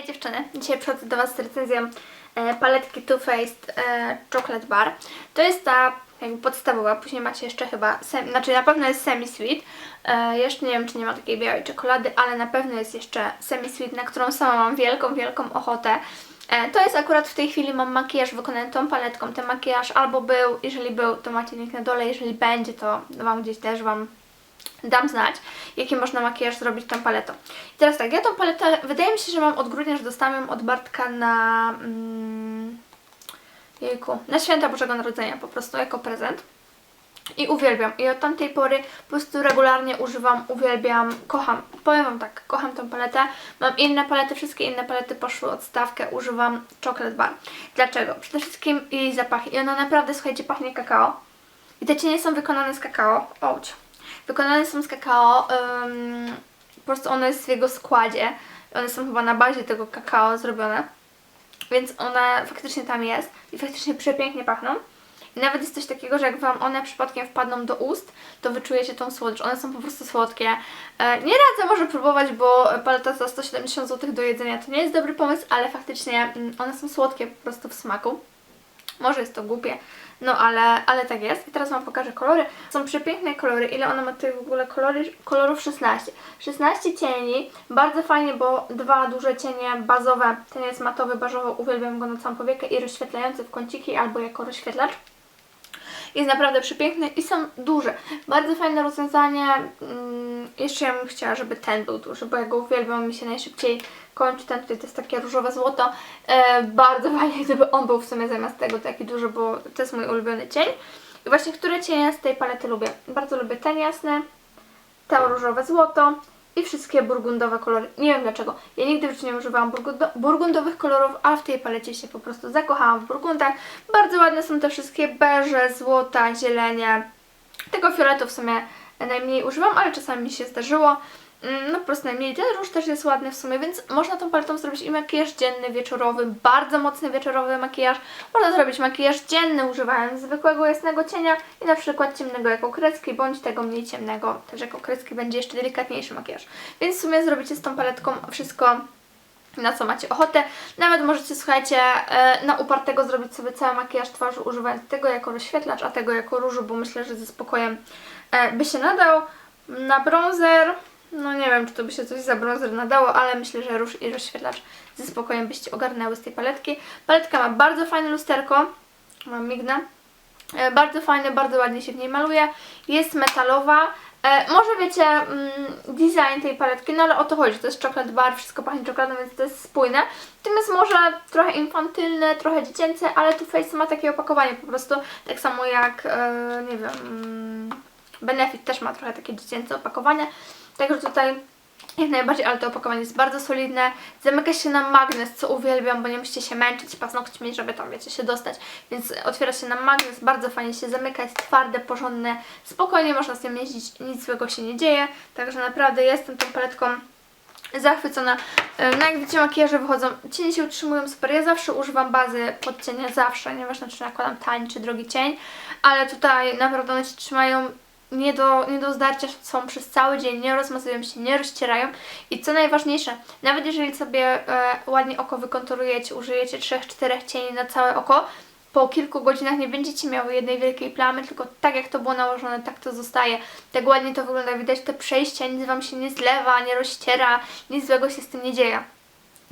Hej dziewczyny, dzisiaj przychodzę do Was z recenzją e, paletki Too Faced e, Chocolate Bar. To jest ta podstawowa, później macie jeszcze chyba, sem, znaczy na pewno jest Semi Sweet. E, jeszcze nie wiem, czy nie ma takiej białej czekolady, ale na pewno jest jeszcze Semi Sweet, na którą sama mam wielką, wielką ochotę. To jest akurat w tej chwili mam makijaż wykonany tą paletką. Ten makijaż albo był, jeżeli był, to macie link na dole, jeżeli będzie, to Wam gdzieś też Wam dam znać, jaki można makijaż zrobić tą paletą. I teraz tak, ja tą paletę, wydaje mi się, że mam od grudnia, że dostałam ją od Bartka na mm, jejku, na święta Bożego Narodzenia po prostu jako prezent. I uwielbiam. I od tamtej pory po prostu regularnie używam, uwielbiam, kocham. Powiem Wam tak, kocham tą paletę. Mam inne palety, wszystkie inne palety poszły od stawkę. Używam Chocolate Bar. Dlaczego? Przede wszystkim jej zapachy. I ona naprawdę, słuchajcie, pachnie kakao. I te cienie są wykonane z kakao. Ouch. Wykonane są z kakao. ym, po prostu one jest w jego składzie. One są chyba na bazie tego kakao zrobione. Więc one faktycznie tam jest. I faktycznie przepięknie pachną. I nawet jest coś takiego, że jak Wam one przypadkiem wpadną do ust, to wyczujecie tą słodycz. One są po prostu słodkie. E, nie radzę może próbować, bo paleta za 170 zł do jedzenia to nie jest dobry pomysł, ale faktycznie mm, one są słodkie po prostu w smaku. Może jest to głupie, no ale, ale tak jest. I teraz Wam pokażę kolory. Są przepiękne kolory. Ile ona ma tutaj w ogóle kolory? kolorów? 16. 16 cieni. Bardzo fajnie, bo dwa duże cienie bazowe. Ten jest matowy, bażowy. Uwielbiam go na całą powiekę i rozświetlający w kąciki albo jako rozświetlacz. Jest naprawdę przepiękny i są duże. Bardzo fajne rozwiązanie. Mm, jeszcze ja bym chciała, żeby ten był duży, bo ja go uwielbiam, mi się najszybciej kończy. Ten tutaj to jest takie różowe złoto. E, bardzo fajnie, gdyby on był w sumie zamiast tego taki duży, bo to jest mój ulubiony cień. I właśnie które cienie z tej palety lubię? Bardzo lubię ten jasny, to różowe złoto i wszystkie burgundowe kolory. Nie wiem dlaczego. Ja nigdy w życiu nie używałam burgundo burgundowych kolorów, a w tej palecie się po prostu zakochałam w burgundach. Bardzo ładne są te wszystkie beże, złota, zielenie. Tego fioletu w sumie najmniej używam, ale czasami mi się zdarzyło. Mm, No po prostu najmniej. Ten róż też jest ładny w sumie, więc można tą paletą zrobić i makijaż dzienny, wieczorowy, bardzo mocny wieczorowy makijaż. Można zrobić makijaż dzienny używając zwykłego jasnego cienia i na przykład ciemnego jako kreski, bądź tego mniej ciemnego też jako kreski będzie jeszcze delikatniejszy makijaż. Więc w sumie zrobicie z tą paletką wszystko na co macie ochotę. Nawet możecie, słuchajcie, e, na upartego zrobić sobie cały makijaż twarzy używając tego jako rozświetlacz, a tego jako różu, bo myślę, że ze spokojem e, by się nadał. Na bronzer, no nie wiem, czy to by się coś za bronzer nadało, ale myślę, że róż i rozświetlacz ze spokojem byście ogarnęły z tej paletki. Paletka ma bardzo fajne lusterko, mam mignę. E, Bardzo fajne, bardzo ładnie się w niej maluje. Jest metalowa. E, może wiecie, mm, design tej paletki, no ale o to chodzi. To jest chocolate bar, wszystko pachnie czekoladą, więc to jest spójne. Natomiast może trochę infantylne, trochę dziecięce, ale Too Faced ma takie opakowanie po prostu, tak samo jak, e, nie wiem, mm, Benefit też ma trochę takie dziecięce opakowanie. Także tutaj jak najbardziej, ale to opakowanie jest bardzo solidne. Zamyka się na magnes, co uwielbiam, bo nie musicie się męczyć paznokćmi, żeby tam, wiecie, się dostać. Więc otwiera się na magnes, bardzo fajnie się zamyka, jest twarde, porządne, spokojnie można z tym jeździć, nic złego się nie dzieje. Także naprawdę jestem tą paletką zachwycona. No jak widzicie makijaże wychodzą, cienie się utrzymują super. Ja zawsze używam bazy pod cienia, zawsze, nieważne czy nakładam tani czy drogi cień, ale tutaj naprawdę one się trzymają nie do, nie do zdarcia są przez cały dzień, nie rozmazują się, nie rozcierają i co najważniejsze, nawet jeżeli sobie e, ładnie oko wykonturujecie, użyjecie 3-4 cieni na całe oko, po kilku godzinach nie będziecie miały jednej wielkiej plamy, tylko tak jak to było nałożone, tak to zostaje. Tak ładnie to wygląda, widać te przejścia, nic Wam się nie zlewa, nie rozciera, nic złego się z tym nie dzieje.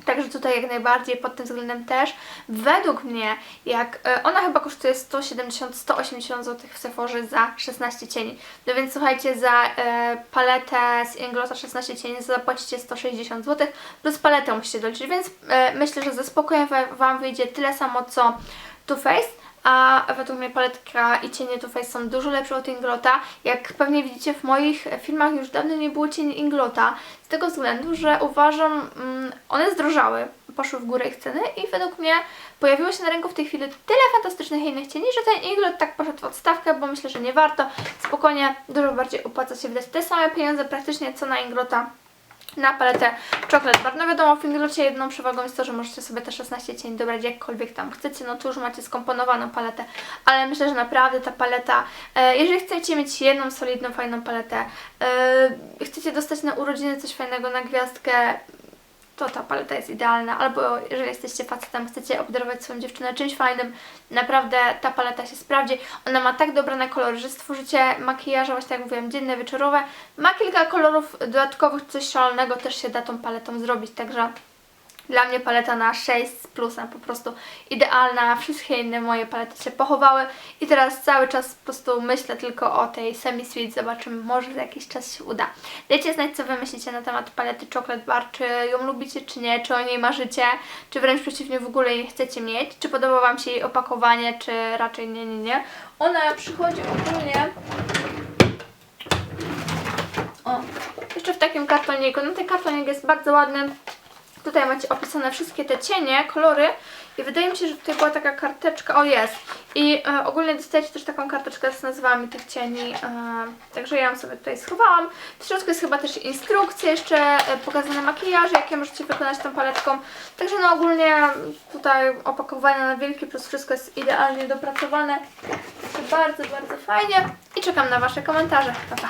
Także tutaj jak najbardziej pod tym względem też. Według mnie, jak e, ona chyba kosztuje 170-180 zł w Sephorze za 16 cieni. No więc słuchajcie, za e, paletę z Inglota 16 cieni zapłacicie 160 zł, plus paletę musicie doliczyć, więc e, myślę, że ze spokojem wa- Wam wyjdzie tyle samo co Too Faced. A według mnie paletka i cienie Too Faced są dużo lepsze od Inglota. Jak pewnie widzicie w moich filmach już dawno nie było cieni Inglota. Z tego względu, że uważam, mm, one zdrożały, poszły w górę ich ceny i według mnie pojawiło się na rynku w tej chwili tyle fantastycznych innych cieni, że ten Inglot tak poszedł w odstawkę, bo myślę, że nie warto. Spokojnie, dużo bardziej opłaca się wydać te same pieniądze praktycznie co na Inglota na paletę Chocolate Bar. No wiadomo, w Inglocie jedną przewagą jest to, że możecie sobie te 16 cieni dobrać jakkolwiek tam chcecie, no tu już macie skomponowaną paletę, ale myślę, że naprawdę ta paleta, e, jeżeli chcecie mieć jedną solidną, fajną paletę, e, chcecie dostać na urodziny coś fajnego, na gwiazdkę, to ta paleta jest idealna, albo jeżeli jesteście facetem, chcecie obdarować swoją dziewczynę czymś fajnym, naprawdę ta paleta się sprawdzi. Ona ma tak dobrane kolory, że stworzycie makijaże, właśnie tak jak mówiłam, dzienne, wieczorowe. Ma kilka kolorów dodatkowych, coś szalonego też się da tą paletą zrobić, także dla mnie paleta na 6 z plusem, po prostu idealna. Wszystkie inne moje palety się pochowały i teraz cały czas po prostu myślę tylko o tej Semi Sweet. Zobaczymy, może za jakiś czas się uda. Dajcie znać, co Wy myślicie na temat palety Chocolate Bar, czy ją lubicie, czy nie, czy o niej marzycie, czy wręcz przeciwnie, w ogóle jej chcecie mieć, czy podoba Wam się jej opakowanie, czy raczej nie, nie, nie. Ona przychodzi ogólnie o, jeszcze w takim kartoniku. No ten kartonik jest bardzo ładny. Tutaj macie opisane wszystkie te cienie, kolory i wydaje mi się, że tutaj była taka karteczka, o jest. I e, ogólnie dostajecie też taką karteczkę z nazwami tych cieni, e, także ja ją sobie tutaj schowałam. W środku jest chyba też instrukcja, jeszcze e, pokazane makijaże, jakie możecie wykonać tą paletką. Także no ogólnie tutaj opakowanie na wielki plus wszystko jest idealnie dopracowane. Także bardzo, bardzo fajnie i czekam na Wasze komentarze. Pa, pa.